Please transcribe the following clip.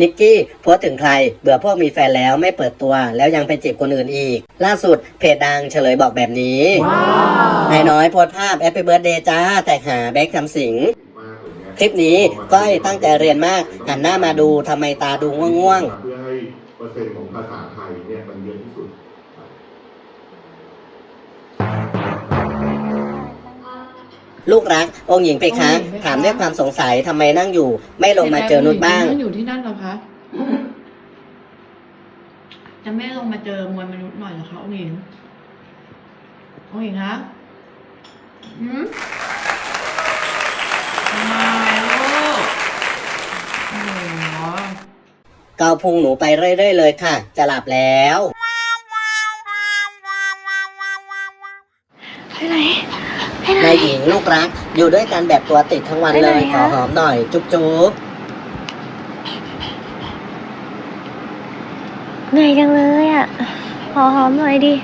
นิกกี้โพสต์ถึงใคร เบื่อพวกมีแฟนแล้วไม่เปิดตัว แล้วยังไปจีบคนอื่นอีก ล่าสุดเพจดังเฉลยบอกแบบนี้นายน้อยโพสต์ภาพแอปเปิลเบิร์ดเดย์จ้า แต่หาแบ็คคำสิงคลิปนี้ก้อยตั้งใจเรียนมากหันหน้ามาดูทำไมตาดูง่วงเพื่อให้เปอร์เซ็นต์ของภาษาไทยเนี่ยมันเยอะที่สุด ลูกรัก องค์หญิงไปคะ ถามด้วยความสงสัยทำไมนั่งอยู่ ไม่ลงมาเจอนุชบ้าง อยู่ที่นั่นเหรอคะ จะไม่ลงมาเจอมวลมนุษย์หน่อยเหรอคะองค์หญิงองค์หญิงคะหืมทำไมลูกโอ้โห เกาพุงหนูไปเรื่อยๆเลยค่ะ จะหลับแล้ว ไปไหนไปไห นนายหญิงลูกรัก อยู่ด้วยกันแบบตัวติดทั้งวันเลยไปไหนขอคะหอมหน่อย จุ๊บจุ๊บเหนื่อยจังเลยอะ ขอหอมหน่อยดิ